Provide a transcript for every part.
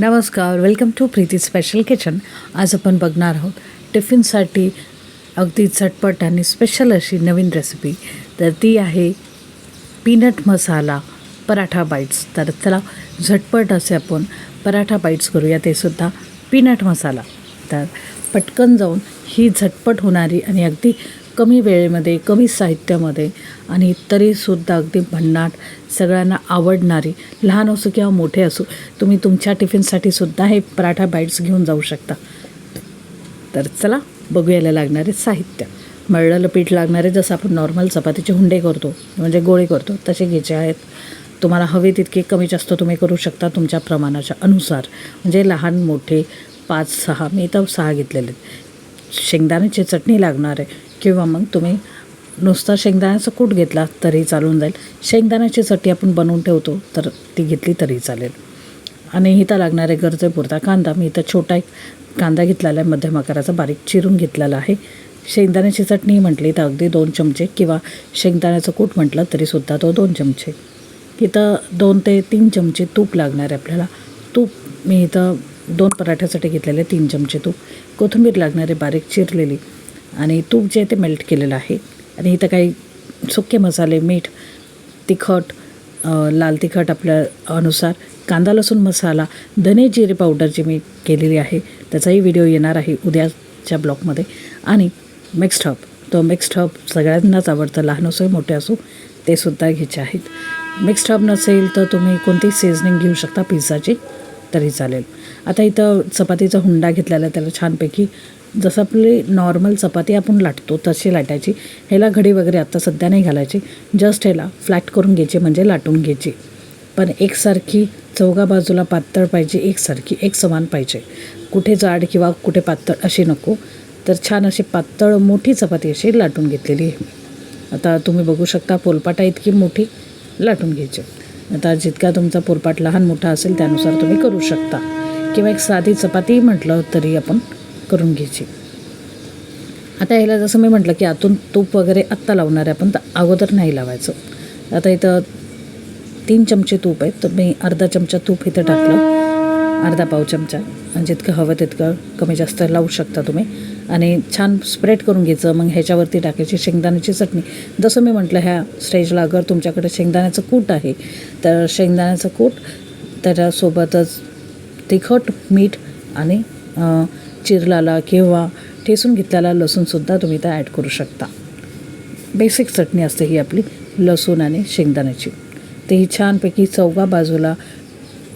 नमस्कार welcome to Preeti special kitchen आज आपण बघणार आहोत टिफिनसाठी अगदी झटपट आणि स्पेशल अशी नवीन रेसिपी तर ती आहे पीनट मसाला पराठा बाईट्स तर चला झटपट असे आपण पराठा बाईट्स करूया. ते सुद्धा पीनट मसाला तर पटकन जाऊन ही झटपट होणारी आणि अगदी कमी वेळेमध्ये कमी साहित्यामध्ये आणि तरीसुद्धा अगदी भन्नाट सगळ्यांना आवडणारी लहान असो किंवा मोठे असो तुम्ही तुमच्या टिफिनसाठी सुद्धा हे पराठा बाईट्स घेऊन जाऊ शकता. तर चला बघूयाला लागणारे साहित्य. मळलेलं पीठ लागणारे जसं आपण नॉर्मल चपातीचे हुंडे करतो म्हणजे गोळे करतो तसे घ्यायचे आहेत. तुम्हाला हवे तितके कमी जास्त तुम्ही करू शकता तुमच्या प्रमाणाच्या अनुसार. म्हणजे लहान मोठे पाच सहा मी तर सहा घेतलेले आहेत. शेंगदाण्याची चटणी लागणार आहे. किंवा मग तुम्ही नुसता शेंगदाण्याचा कूट घेतला तरी चालून जाईल. शेंगदाण्याची चटणी आपण बनवून ठेवतो तर ती घेतली तरी चालेल. आणि हिता लागणारे गरजेपुरता कांदा. मी इथं छोटा एक कांदा घेतलेला आहे मध्यम आकाराचा बारीक चिरून घेतलेला आहे. शेंगदाण्याची चटणी म्हटली तर अगदी दोन चमचे किंवा शेंगदाण्याचं कूट म्हटलं तरीसुद्धा तो दोन चमचे. इथं दोन ते तीन चमचे तूप लागणार आहे आपल्याला. तूप मी इथं दोन पराठ्यासाठी घेतलेले तीन चमचे तूप. कोथिंबीर लागणारे बारीक चिरलेली. आणि तूप जे आहे ते मेल्ट केलेलं आहे. आणि इथं काही सुके मसाले मीठ तिखट लाल तिखट आपल्या अनुसार कांदा लसूण मसाला धने जिरे पावडर जी मी केलेली आहे त्याचाही व्हिडिओ येणार आहे उद्याच्या ब्लॉगमध्ये. आणि मिक्स्ड हब तो मिक्स्ड हब सगळ्यांनाच आवडतं लहान असो मोठे असो ते सुद्धा घ्यायचे आहेत. मिक्स्ड हब नसेल तर तुम्ही कोणतीही सीझनिंग घेऊ शकता पिझ्झाची तरी चालेल. आता इथं चपातीचा हुंडा घेतलेला त्याला छानपैकी जसं आपली नॉर्मल चपाती आपण लाटतो तशी लाटायची. ह्याला घडी वगैरे आत्ता सध्या नाही घालायची. जस्ट ह्याला फ्लॅट करून घ्यायची म्हणजे लाटून घ्यायची. पण एकसारखी चौघा बाजूला पातळ पाहिजे एकसारखी एक समान पाहिजे. कुठे जाड किंवा कुठे पातळ अशी नको. तर छान अशी पातळ मोठी चपाती अशी लाटून घेतलेली आहे आता तुम्ही बघू शकता पोलपाटा इतकी मोठी लाटून घ्यायची. आता जितका तुमचा पोलपाट लहान मोठा असेल त्यानुसार तुम्ही करू शकता. किंवा एक साधी चपाती म्हटलं तरी आपण करून घ्यायची. आता ह्याला जसं मी म्हटलं की आतून तूप वगैरे आत्ता लावणार आहे आपण तर अगोदर नाही लावायचं. आता इथं तीन चमचे तूप आहेत तर मी अर्धा चमचा तूप इथं टाकलं. अर्धा पाव चमचा आणि जितकं हवं तितकं कमी जास्त लावू शकता तुम्ही. आणि छान स्प्रेड करून घ्यायचं मग ह्याच्यावरती टाकायची शेंगदाण्याची चटणी. जसं मी म्हटलं ह्या स्टेजला अगर तुमच्याकडे शेंगदाण्याचं कूट आहे तर शेंगदाण्याचं कूट त्याच्यासोबतच तिखट मीठ आणि चिरलाला किंवा ठेसून घेतलेला लसूणसुद्धा तुम्ही त्या ॲड करू शकता. बेसिक चटणी असते ही आपली लसूण आणि शेंगदाण्याची. ते ही छानपैकी चौगा बाजूला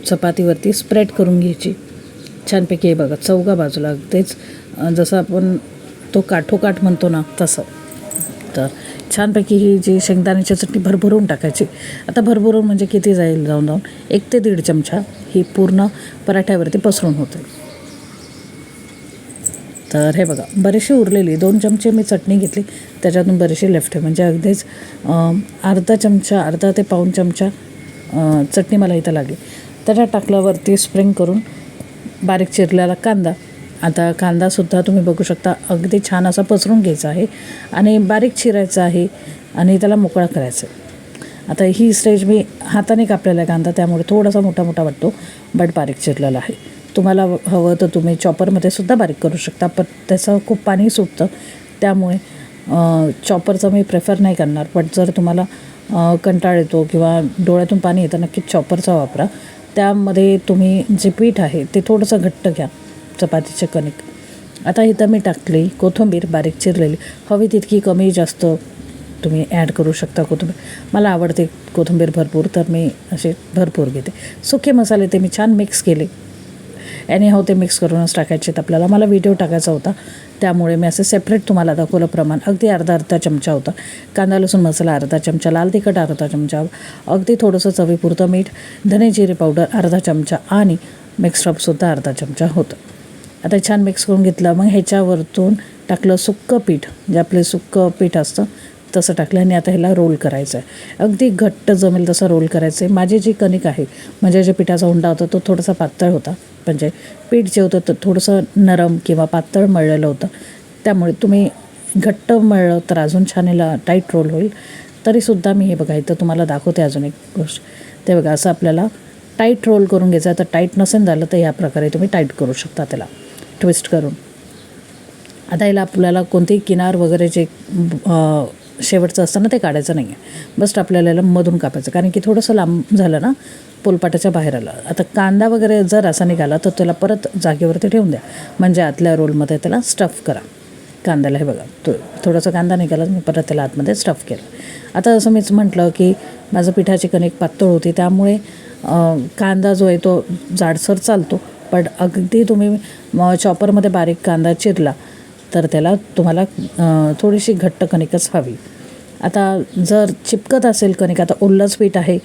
चपातीवरती स्प्रेड करून घ्यायची. छानपैकी हे बघा चौगा बाजूला अगदीच जसं आपण तो काठोकाठ म्हणतो ना तसं. तर छानपैकी ही जी शेंगदाण्याची चटणी भरभरून टाकायची. आता भरभरून म्हणजे किती जाईल जाऊन जाऊन? एक ते दीड चमचा ही पूर्ण पराठ्यावरती पसरून होते. तर हे बघा बरेचशी उरलेली दोन चमचे मी चटणी घेतली त्याच्यातून बरीचशी लेफ्ट आहे. म्हणजे अगदीच अर्धा चमचा अर्धा ते पाऊण चमचा चटणी मला इथं लागली. त्याच्यात टाकल्यावरती स्प्रिंग करून बारीक चिरलेला कांदा. आता कांदासुद्धा तुम्ही बघू शकता अगदी छान असा पसरून घ्यायचा आहे आणि बारीक चिरायचा आहे आणि त्याला मोकळा करायचा आहे. आता ही स्टेज मी हाताने कापलेला आहे कांदा त्यामुळे थोडासा मोठा मोठा वाटतो बट बारीक चिरलेला आहे. तुम्हाला हवं तर तुम्ही चॉपरमध्ये सुद्धा बारीक करू शकता पण त्याचं खूप पाणी सुटतं. त्यामुळे चॉपरचं मी प्रेफर नाही करणार. पण जर तुम्हाला कंटाळ येतो किंवा डोळ्यातून पाणी येतं नक्कीच चॉपरचा वापरा. त्यामध्ये तुम्ही जे पीठ आहे ते थोडंसं घट्ट घ्या चपातीचे कणिक. आता इथं मी टाकली कोथिंबीर बारीक चिरलेली. हवी तितकी कमी जास्त तुम्ही ॲड करू शकता कोथिंबीर. मला आवडते कोथिंबीर भरपूर तर मी असे भरपूर घेते. सुके मसाले ते मी छान मिक्स केले. याने हो ते मिक्स करूनच टाकायचे आहेत आपल्याला. मला व्हिडिओ टाकायचा होता. त्यामुळे मी असं सेपरेट तुम्हाला दाखवलं प्रमाण. अगदी अर्धा अर्धा चमचा होता. कांदा लसूण मसाला अर्धा चमचा लाल तिखट अर्धा चमचा अगदी थोडंसं चवीपुरतं मीठ धने जिरे पावडर अर्धा चमचा आणि मिक्स रबसुद्धा अर्धा चमचा होतं. आता छान मिक्स करून घेतलं. मग ह्याच्यावरतून टाकलं सुक्कं पीठ. जे आपले सुक्कं पीठ असतं तसं टाकलं आणि आता ह्याला रोल करायचं आहे अगदी घट्ट जमेल तसं रोल करायचं आहे माझी जी कणिक आहे म्हणजे जे पिठाचा हुंडा होता तो थोडासा पातळ होता. म्हणजे पीठ जे होतं तर थोडंसं नरम किंवा पातळ मळलेलं होतं. त्यामुळे तुम्ही घट्ट मळलं तर अजून छान याला टाईट रोल होईल. तरीसुद्धा मी हे बघा इथं तुम्हाला दाखवते अजून एक गोष्ट. ते बघा असं आपल्याला टाईट रोल करून घ्यायचा तर टाईट नसेल झालं तर ह्या प्रकारे तुम्ही टाईट करू शकता त्याला. ट्विस्ट करून. आता याला आपल्याला कोणतेही किनार वगैरे जे शेवटचं असतं ना ते काढायचं नाही आहे बस्ट आपल्याला याला मधून कापायचं. कारण की थोडंसं लांब झालं ना पोलपाटाच्या बाहेर आलं. आता कांदा वगैरे जर असा निघाला तर त्याला परत जागेवरती ठेवून द्या. म्हणजे आतल्या रोलमध्ये त्याला स्टफ करा. कांद्याला हे बघा तो थोडासा कांदा निघाला मी परत त्याला आतमध्ये स्टफ केलं. आता असं मीच म्हटलं की माझं पिठाची कणिक पातळ होती त्यामुळे कांदा जो आहे तो जाडसर चालतो. पण अगदी तुम्ही म, चॉपरमध्ये बारीक कांदा चिरला तर त्याला तुम्हाला थोडीशी घट्ट कणिकच हवी. आता जर चिपकत असेल कणिक आता ओलंच पीठ आहे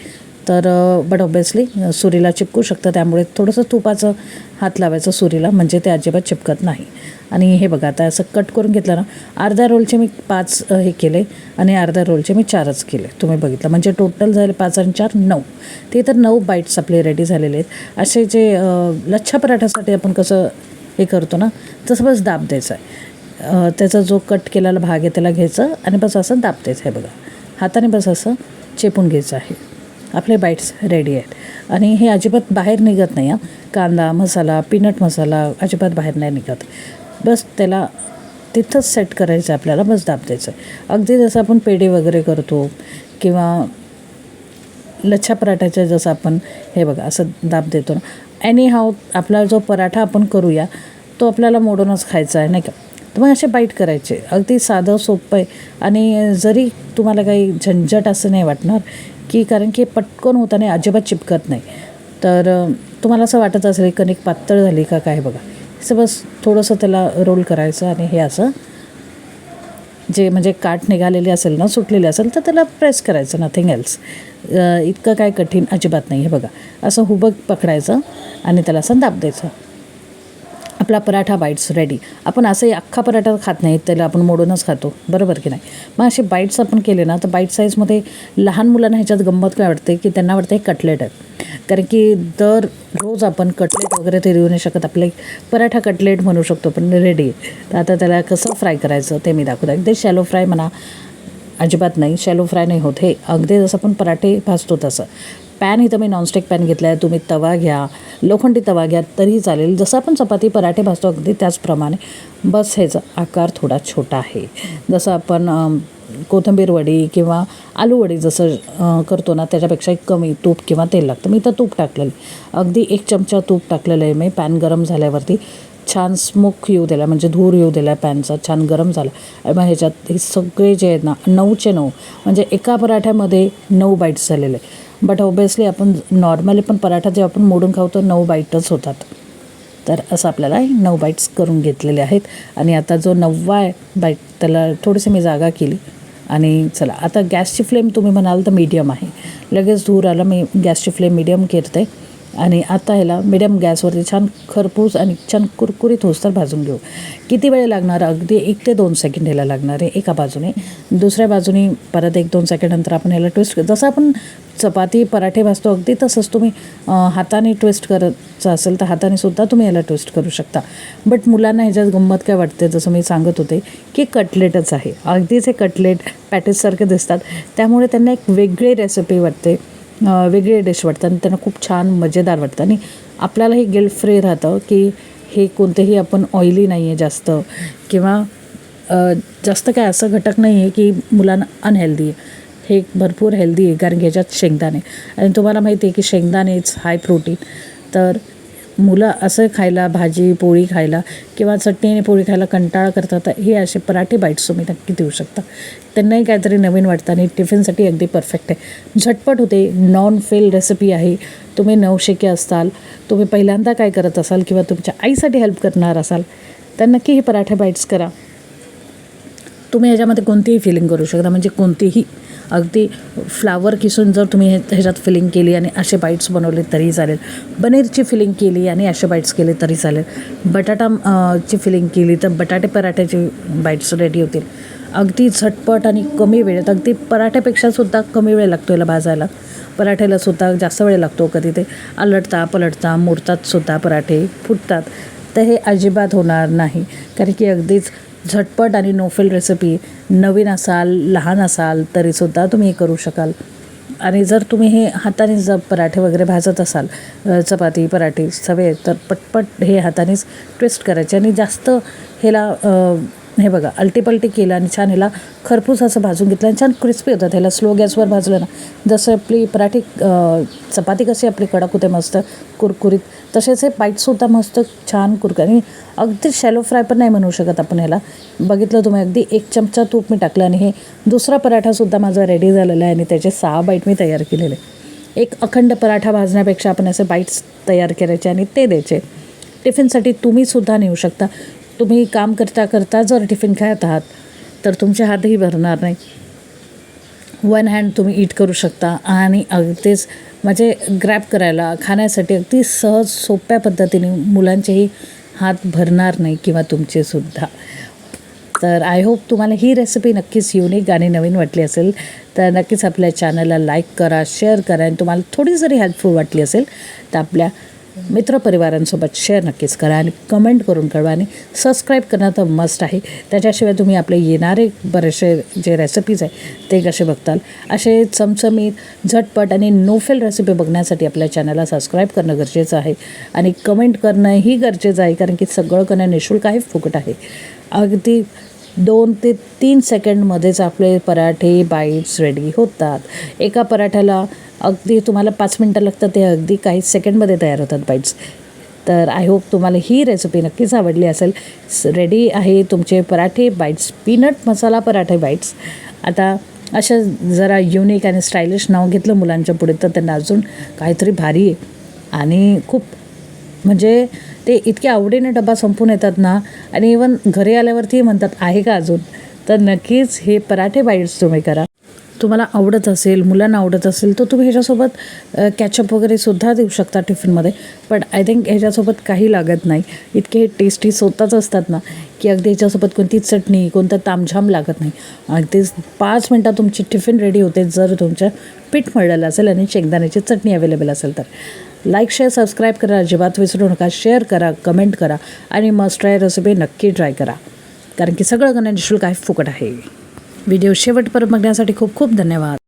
तर बट ऑब्वियसली सुरीला चिपकू शकतं. त्यामुळे थोडंसं तुपाचं हात लावायचं सुरीला म्हणजे ते अजिबात चिपकत नाही. आणि हे बघा आता असं कट करून घेतलं ना अर्ध्या रोलचे मी पाच हे केले आणि अर्ध्या रोलचे मी चारच केले. तुम्ही बघितलं. म्हणजे टोटल झाले पाच आणि चार नऊ. ते तर नऊ बाईट्स आपले रेडी झालेले आहेत. असे जे लच्छा पराठ्यासाठी आपण कसं हे करतो ना तसं बस दाब द्यायचं आहे. त्याचा जो कट केलेला भाग आहे त्याला घ्यायचं आणि बस असं दाब द्यायचं आहे बघा. हाताने बस असं चेपून घ्यायचं आहे. आपले बाईट्स रेडी आहेत. आणि हे अजिबात बाहेर निघत नाही हां. कांदा मसाला पीनट मसाला अजिबात बाहेर नाही निघत. बस त्याला तिथंच सेट करायचं आहे आपल्याला बस दाब द्यायचं. आहे अगदी जसं आपण पेढे वगैरे करतो किंवा लच्छा पराठ्याच्या जसं आपण हे बघा असं दाब देतो ना. एनी हाव आपला जो पराठा आपण करूया तो आपल्याला मोडूनच खायचा आहे नाही का? तर मग असे बाईट करायचे. अगदी साधं सोपं आहे. आणि जरी तुम्हाला काही झंझट असं नाही वाटणार की कारण की पटकन होताना अजिबात चिपकत नाही. तर तुम्हाला असं वाटत असेल कणिक पातळ झाली का काय बघा. असं बस थोडंसं त्याला रोल करायचं आणि हे असं जे म्हणजे काठ निघालेली असेल ना सुटलेली असेल तर त्याला प्रेस करायचं नथिंग एल्स इतकं काय कठीण अजिबात नाही हे बघा. असं हुबक पकडायचं आणि त्याला असं दाब द्यायचं. आपला पराठा बाईट्स रेडी आपण असंही अख्खा पराठा खात नाही त्याला आपण मोडूनच खातो. बरोबर की नाही? मग असे बाईट्स आपण केले ना तर बाईट साईजमध्ये लहान मुलांना ह्याच्यात गंमत काय वाटते? की त्यांना वाटतं हे कटलेट आहे कारण की दर रोज आपण कटलेट वगैरे ते देऊ नाही शकत. आपले पराठा कटलेट म्हणू शकतो पण रेडी तर आता त्याला कसं फ्राय करायचं ते मी दाखवतो. अगदी शॅलो फ्राय म्हणा अजिबात नाही. शॅलो फ्राय नाही होत. हे अगदी जसं आपण पराठे भाजतो तसं. पॅन इथं मी नॉनस्टिक पॅन घेतला आहे तुम्ही तवा घ्या. लोखंडी तवा घ्या तरीही चालेल. जसं आपण चपाती पराठे भाजतो अगदी त्याचप्रमाणे. बस ह्याचा आकार थोडा छोटा आहे. जसं आपण कोथिंबीर वडी किंवा आलू वडी जसं करतो ना त्याच्यापेक्षा एक कमी तूप किंवा तेल लागतं. मी इथं तूप टाकलेलं अगदी एक चमचा तूप टाकलेलं आहे मी पॅन गरम झाल्यावरती. छान स्मोक येऊ दिला म्हणजे धूर येऊ दिला पॅनचा छान गरम झाला. आणि मग ह्याच्यात हे सगळे जे आहेत ना नऊचे नऊ. म्हणजे एका पराठ्यामध्ये नऊ बाईट्स झालेले. बट ऑब्वियसली आपण नॉर्मली पण पराठा जेव्हा आपण मोडून खाऊ तर नऊ बाईटच होतात. तर असं आपल्याला नऊ बाईट्स करून घेतलेले आहेत. आणि आता जो नववा आहे बाईट त्याला थोडीशी मी जागा केली. आणि चला आता गॅसची फ्लेम तुम्ही म्हणाल तर मीडियम आहे. लगेच धूर आला मी गॅसची फ्लेम मीडियम करते आणि आता ह्याला मिडियम गॅसवरती छान खरपूस आणि छान कुरकुरीत होसतर भाजून घेऊ. किती वेळ लागणार? अगदी एक ते दोन सेकंड ह्याला लागणार आहे एका बाजूने. दुसऱ्या बाजूने परत एक दोन सेकंड नंतर आपण ह्याला ट्विस्ट जसं आपण चपाती पराठे भाजतो अगदी तसंच तुम्ही हाताने ट्विस्ट करायचं असेल तर हाताने सुद्धा तुम्ही याला ट्विस्ट करू शकता. बट मुलांना ह्याच्यात गंमत काय वाटते? जसं मी सांगत होते की कटलेटच आहे. अगदीच हे कटलेट पॅटेजसारखे दिसतात. त्यामुळे त्यांना एक वेगळी रेसिपी वाटते. वेगळे डिश वाटतं आणि त्यांना खूप छान मजेदार वाटतं. आणि आपल्यालाही गिल्ट फ्री राहतं की हे कोणतेही आपण ऑइली नाही आहे जास्त. किंवा जास्त काय असं घटक नाही आहे की मुलांना अनहेल्दी आहे. हे भरपूर हेल्दी आहे कारण की ह्याच्यात शेंगदाणे. आणि तुम्हाला माहिती आहे की शेंगदाणे इट्स हाय प्रोटीन तर मुलं असं खायला भाजी पोळी खायला किंवा चटणीने पोळी खायला कंटाळा करतात हे असे पराठे बाईट्स तुम्ही नक्की देऊ शकता. त्यांनाही काहीतरी नवीन वाटतं आणि टिफिनसाठी अगदी परफेक्ट आहे. झटपट होते नॉन फेल रेसिपी आहे. तुम्ही नवशिके असताल तुम्ही पहिल्यांदा काय करत असाल किंवा तुमच्या आईसाठी हेल्प करणार असाल तर नक्की हे पराठे बाईट्स करा. तुम्ही याच्यामध्ये कोणतीही फिलिंग करू शकता म्हणजे कोणतीही अगदी फ्लावर किसून जर तुम्ही ह्याच्यात फिलिंग केली आणि असे बाईट्स बनवले तरी चालेल. पनीरची फिलिंग केली आणि असे बाईट्स केले तरी चालेल. बटाटा ची फिलिंग केली तर बटाटे पराठ्याची बाईट्स रेडी होतील. अगदी झटपट आणि कमी वेळेत अगदी पराठ्यापेक्षासुद्धा कमी वेळ लागतो याला भाजायला. पराठ्याला सुद्धा जास्त वेळ लागतो कधी ते. आलटता पलटता मोडतात सुद्धा पराठे फुटतात. तर हे अजिबात होणार नाही. कारण की अगदीच झटपट आणि नोफेल रेसिपी नवीन असाल लहान असाल तरीसुद्धा तुम्ही हे करू शकाल. आणि जर तुम्ही हे हाताने जर पराठे वगैरे भाजत असाल चपाती पराठे सवे तर पटपट हे हातानेच ट्विस्ट करायचे. आणि जास्त ह्याला हे बघा अलटीपलटी केलं आणि छान ह्याला खरपूस असं भाजून घेतलं आणि छान क्रिस्पी होतात ह्याला स्लो गॅसवर भाजलं ना जसं आपली पराठी चपाती कशी आपली कडक होते मस्त कुरकुरीत तसेच हे बाईटसुद्धा मस्त छान कुरकुर आणि अगदी शॅलो फ्राय पण नाही म्हणू शकत आपण ह्याला बघितलं तुम्ही अगदी एक चमचा तूप मी टाकलं आणि हे दुसरा पराठासुद्धा माझा रेडी झालेला आहे आणि त्याचे सहा बाईट मी तयार केलेले. एक अखंड पराठा भाजण्यापेक्षा आपण असे बाईट्स तयार करायचे आणि ते द्यायचे. टिफिनसाठी तुम्हीसुद्धा नेऊ शकता. तुम्ही काम करता करता जर टिफिन खात आहात तर तुमचे हातही भरणार नाही. वन हँड तुम्ही ईट करू शकता आणि अगदीच म्हणजे ग्रॅप करायला खाण्यासाठी अगदी सहज सोप्या पद्धतीने मुलांचेही हात भरणार नाही किंवा तुमचेसुद्धा तर आय होप तुम्हाला ही रेसिपी नक्कीच युनिक आणि नवीन वाटली असेल. तर नक्कीच आपल्या चॅनलला लाईक करा शेअर करा आणि तुम्हाला थोडी जरी हेल्पफुल वाटली असेल तर आपल्या मित्रपरिवारांसोबत शेअर नक्कीच करा आणि कमेंट करून कळवा आणि सबस्क्राईब करणं तर मस्ट आहे. त्याच्याशिवाय तुम्ही आपले येणारे बरेचसे जे रेसिपीज आहे ते कसे बघताल? असे चमचमीत झटपट आणि नोफेल रेसिपी बघण्यासाठी आपल्या चॅनलला सबस्क्राईब करणं गरजेचं आहे आणि कमेंट करणंही गरजेचं आहे कारण की सगळं करणं निशुल्क आहे फुकट आहे. अगदी दोन ते तीन सेकंडमध्येच आपले पराठे बाईट्स रेडी होतात. एका पराठ्याला अगदी तुम्हाला पाच मिनटं लागतात ते अगदी काही सेकंडमध्ये तयार होतात बाईट्स तर आय होप तुम्हाला ही रेसिपी नक्कीच आवडली असेल. रेडी आहे तुमचे पराठे बाईट्स पीनट मसाला पराठे बाईट्स आता अशा जरा युनिक आणि स्टायलिश नाव घेतलं मुलांच्या पुढे तर त्यांना अजून काहीतरी भारी आहे आणि खूप म्हणजे ते इतके आवडीने डबा संपून येतात ना आणि इवन घरी आल्यावरती म्हणतात आहे का अजून? तर नक्कीच हे पराठे बाईट्स तुम्ही करा. तुम्हाला आवडत असेल मुलांना आवडत असेल तर तुम्ही ह्याच्यासोबत कॅचअप वगैरे सुद्धा देऊ शकता टिफिनमध्ये. पण आय थिंक ह्याच्यासोबत काही लागत नाही. इतके टेस्टी स्वतःच असतात ना की अगदी ह्याच्यासोबत कोणती चटणी कोणतं तामझाम लागत नाही. अगदी पाच मिनटात तुमची टिफिन रेडी होते जर तुमच्या पीठ मळलेलं असेल आणि शेंगदाण्याची चटणी अवेलेबल असेल तर. लाईक शेअर सबस्क्राईब करा. अजिबात विसरू नका. शेअर करा कमेंट करा. आणि मस्ट ट्राय रेसिपी नक्की ट्राय करा. कारण की सगळं करणं निशुल्क आहे फुकट आहे. व्हिडिओ शेवटपर्यंत बघण्यासाठी खूप खूप धन्यवाद.